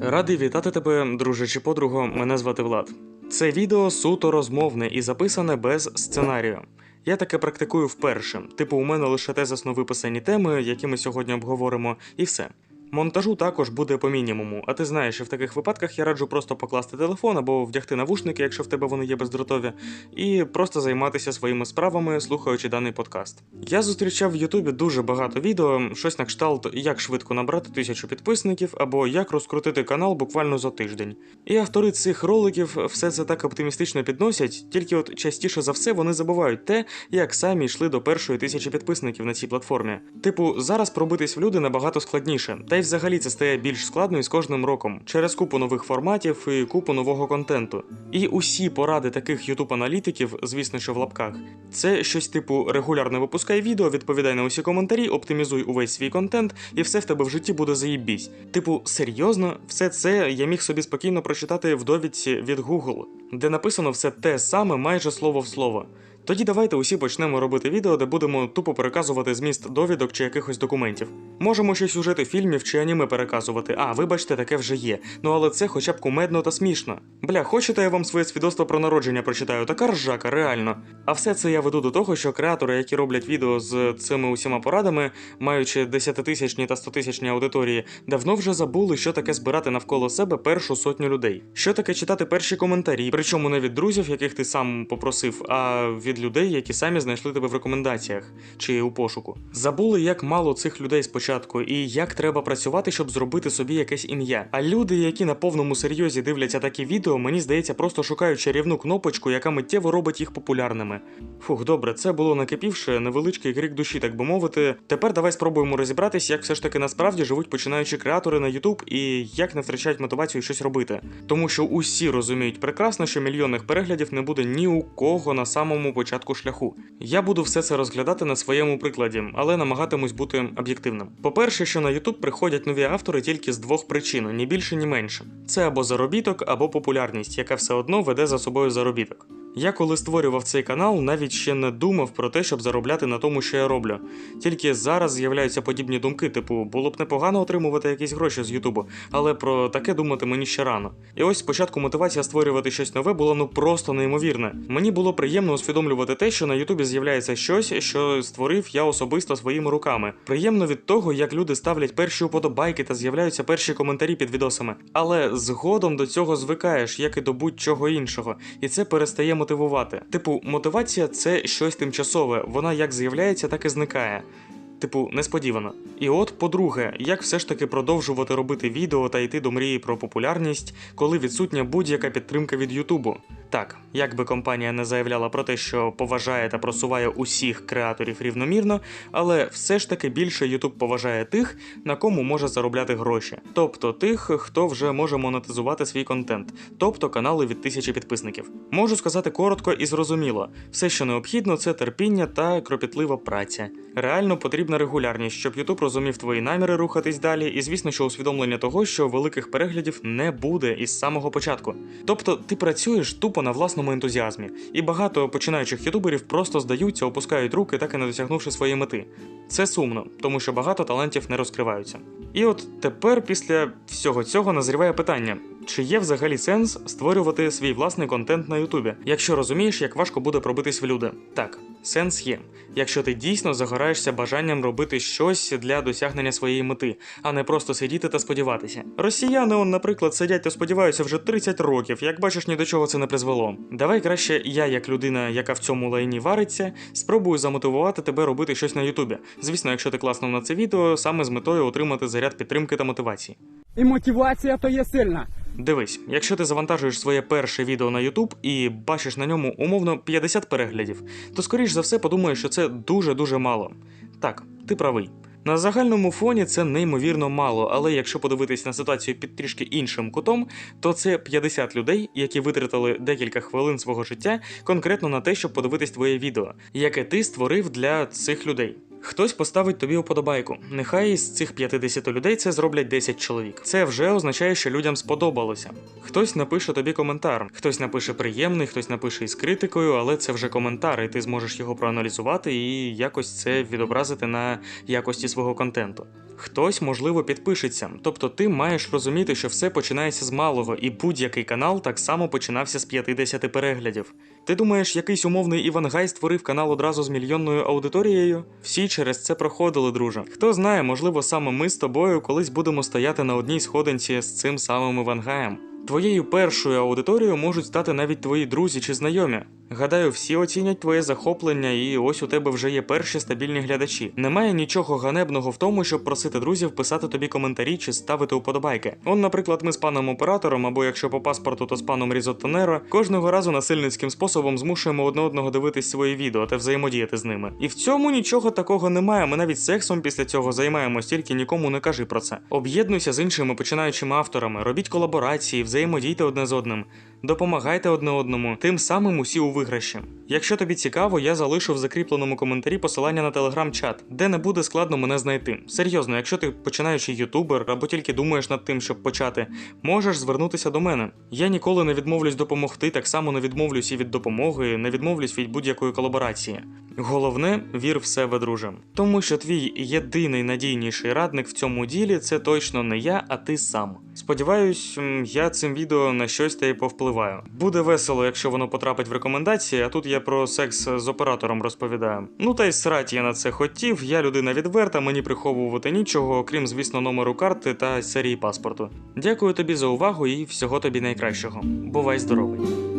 Радий вітати тебе, друже чи подруго. Мене звати Влад. Це відео суто розмовне і записане без сценарію. Я таке практикую вперше. Типу, у мене лише тезисно виписані теми, які ми сьогодні обговоримо, і все. Монтажу також буде по мінімуму, а ти знаєш, що в таких випадках я раджу просто покласти телефон або вдягти навушники, якщо в тебе вони є бездротові, і просто займатися своїми справами, слухаючи даний подкаст. Я зустрічав в Ютубі дуже багато відео, щось на кшталт, як швидко набрати тисячу підписників, або як розкрутити канал буквально за тиждень. І автори цих роликів все це так оптимістично підносять, тільки от частіше за все вони забувають те, як самі йшли до першої тисячі підписників на цій платформі. Типу, зараз пробитись в люди набагато складніше, та й взагалі це стає більш складно із кожним роком через купу нових форматів і купу нового контенту. І усі поради таких youtube аналітиків, звісно, що в лапках, це щось типу регулярно випускай відео, відповідай на усі коментарі, оптимізуй увесь свій контент, і все в тебе в житті буде заїбісь. Типу, серйозно, все це я міг собі спокійно прочитати в довідці від Google, де написано все те саме майже слово в слово. Тоді давайте усі почнемо робити відео, де будемо тупо переказувати зміст довідок чи якихось документів. Можемо ще сюжети фільмів чи аніме переказувати. А, вибачте, таке вже є. Ну але це хоча б кумедно та смішно. Бля, хочете я вам своє свідоцтво про народження прочитаю? Така ржака, реально. А все це я веду до того, що креатори, які роблять відео з цими усіма порадами, маючи десятитисячні та стотисячні аудиторії, давно вже забули, що таке збирати навколо себе першу сотню людей. Що таке читати перші коментарі, причому не від друзів, яких ти сам попросив, а від людей, які самі знайшли тебе в рекомендаціях чи у пошуку. Забули, як мало цих людей спочатку, і як треба працювати, щоб зробити собі якесь ім'я. А люди, які на повному серйозі дивляться такі відео, мені здається, просто шукають чарівну кнопочку, яка миттєво робить їх популярними. Фух, добре, це було накипівши, невеличкий крик душі, так би мовити. Тепер давай спробуємо розібратись, як все ж таки насправді живуть починаючі креатори на YouTube і як не втрачають мотивацію щось робити. Тому що усі розуміють прекрасно, що мільйонних переглядів не буде ні у кого на самому початку шляху. Я буду все це розглядати на своєму прикладі, але намагатимусь бути об'єктивним. По-перше, що на YouTube приходять нові автори тільки з двох причин, ні більше, ні менше. Це або заробіток, або популярність, яка все одно веде за собою заробіток. Я коли створював цей канал, навіть ще не думав про те, щоб заробляти на тому, що я роблю. Тільки зараз з'являються подібні думки, типу, було б непогано отримувати якісь гроші з Ютубу, але про таке думати мені ще рано. І ось спочатку мотивація створювати щось нове була ну просто неймовірна. Мені було приємно усвідомлювати те, що на Ютубі з'являється щось, що створив я особисто своїми руками. Приємно від того, як люди ставлять перші уподобайки та з'являються перші коментарі під відосами. Але згодом до цього звикаєш, як і до будь-чого іншого, і це перестає мотивувати. Типу, мотивація це щось тимчасове, вона як з'являється, так і зникає. Типу, несподівано. І от, по-друге, як все ж таки продовжувати робити відео та йти до мрії про популярність, коли відсутня будь-яка підтримка від Ютубу. Так, як би компанія не заявляла про те, що поважає та просуває усіх креаторів рівномірно, але все ж таки більше Ютуб поважає тих, на кому може заробляти гроші, тобто тих, хто вже може монетизувати свій контент, тобто канали від тисячі підписників. Можу сказати коротко і зрозуміло: все, що необхідно, це терпіння та кропітлива праця. Реально потрібна регулярність, щоб Ютуб розумів твої наміри рухатись далі, і звісно, що усвідомлення того, що великих переглядів не буде із самого початку. Тобто ти працюєш тупо на власному ентузіазмі, і багато починаючих ютуберів просто здаються, опускають руки, так і не досягнувши своєї мети. Це сумно, тому що багато талантів не розкриваються. І от тепер, після всього цього, назріває питання: чи є взагалі сенс створювати свій власний контент на Ютубі, якщо розумієш, як важко буде пробитись в люди? Так, сенс є, якщо ти дійсно загораєшся бажанням робити щось для досягнення своєї мети, а не просто сидіти та сподіватися. Росіяни, он, наприклад, сидять та сподіваються вже 30 років. Як бачиш, ні до чого це не призвело. Давай краще я, як людина, яка в цьому лайні вариться, спробую замотивувати тебе робити щось на Ютубі. Звісно, якщо ти класно на це відео, саме з метою отримати заряд підтримки та мотивації. І мотивація то є сильна. Дивись, якщо ти завантажуєш своє перше відео на YouTube і бачиш на ньому умовно 50 переглядів, то скоріш за все подумаєш, що це дуже-дуже мало. Так, ти правий. На загальному фоні це неймовірно мало, але якщо подивитись на ситуацію під трішки іншим кутом, то це 50 людей, які витратили декілька хвилин свого життя конкретно на те, щоб подивитись твоє відео, яке ти створив для цих людей. Хтось поставить тобі уподобайку. Нехай із цих 50 людей це зроблять 10 чоловік. Це вже означає, що людям сподобалося. Хтось напише тобі коментар, хтось напише приємний, хтось напише із критикою, але це вже коментар, і ти зможеш його проаналізувати і якось це відобразити на якості свого контенту. Хтось, можливо, підпишеться, тобто ти маєш розуміти, що все починається з малого, і будь-який канал так само починався з 50 переглядів. Ти думаєш, якийсь умовний Іван Гай створив канал одразу з мільйонною аудиторією? Всі через це проходили, друже. Хто знає, можливо, саме ми з тобою колись будемо стояти на одній сходинці з цим самим Івангаєм. Твоєю першою аудиторією можуть стати навіть твої друзі чи знайомі. Гадаю, всі оцінять твоє захоплення, і ось у тебе вже є перші стабільні глядачі. Немає нічого ганебного в тому, щоб просити друзів писати тобі коментарі чи ставити уподобайки. Он, наприклад, ми з паном оператором, або якщо по паспорту, то з паном Різоттонеро, кожного разу насильницьким способом змушуємо одне одного дивитись свої відео та взаємодіяти з ними. І в цьому нічого такого немає. Ми навіть сексом після цього займаємось, тільки нікому не кажи про це. Об'єднуйся з іншими починаючими авторами, робіть колаборації, взаємодійте одне з одним. Допомагайте одне одному, тим самим усі у виграші. Якщо тобі цікаво, я залишу в закріпленому коментарі посилання на телеграм-чат, де не буде складно мене знайти. Серйозно, якщо ти починаючий ютубер або тільки думаєш над тим, щоб почати, можеш звернутися до мене. Я ніколи не відмовлюсь допомогти, так само не відмовлюсь і від допомоги, не відмовлюсь від будь-якої колаборації. Головне, вір в себе, друже. Тому що твій єдиний надійніший радник в цьому ділі це точно не я, а ти сам. Сподіваюсь, я цим відео на щось та й повпливаю. Буде весело, якщо воно потрапить в рекомендації, а тут я про секс з оператором розповідаю. Ну та й срать я на це хотів, я людина відверта, мені приховувати нічого, окрім, звісно, номеру карти та серії паспорту. Дякую тобі за увагу і всього тобі найкращого. Бувай здоровий!